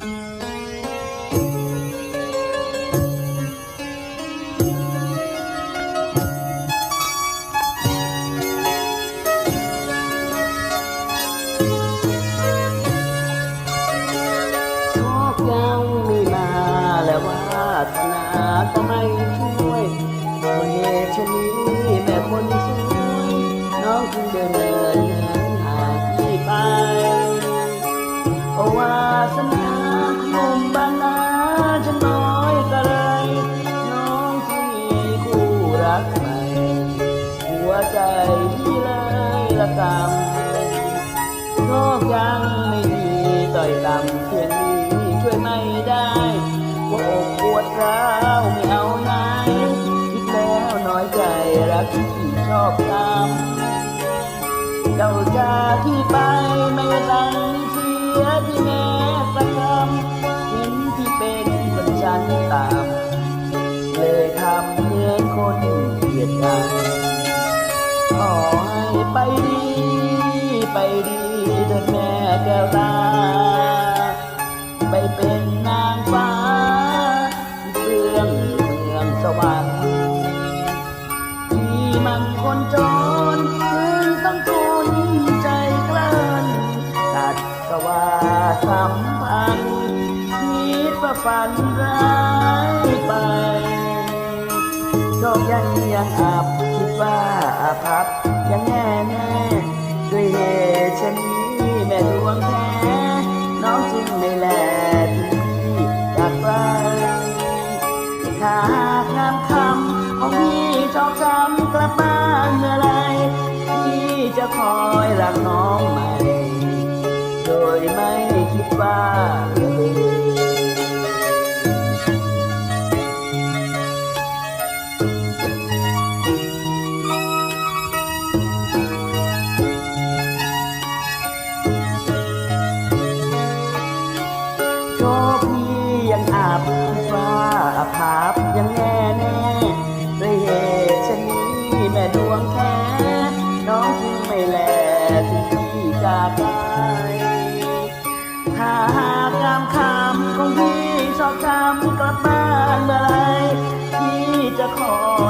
โชคยังไม่มาและวาสนาก็ไม่ช่วยคนเหตุชะนี้แม่คนสวยน้องจึงเดินเดิน ยังไม่มีต่อยต่ำเพียงนี้ช่วยไม่ได้ว่าอกปวดร้าวไม่เอาไหนคิดแล้วน้อยใจรักที่ชอบทำเจ้าจาที่ไปไม่ตังเสียที่แม้สักคำเห็นที่เป็นคนชั้นต่ำเลยทำเหมือนคนเกลียดกันขอให้ไปดีไปดี เถิดแม่แก้วตา ไปเป็นนางฟ้าที่เฟื่องเมืองสวรรค์ที่มันคนจนถึงต้องทนใจกลั้นตัดกว่าสัมพันธ์คิดว่าฝันร้ายไปโชคยังยังอับคิดว่าอาภัพยังแน่ จึงไม่แลที่จากไปถ้าหากงามคำของพี่จองจำกลับบ้านเมื่อไรพี่จะคอยรักน้องใหม่ โดยไม่คิดว่า โชคพี่ยังอาบฟ้าภาพยังแน่แน่ด้วยเหตุชนนี้แม่ดวงแค่น้องจึงไม่แลที่พี่จากไปถ้าหากตามคำของพี่ชอบทำกลับบ้านเมื่อไรพี่จะคอยหลับน้องใหม่โดยไม่คิดว่าเหลือ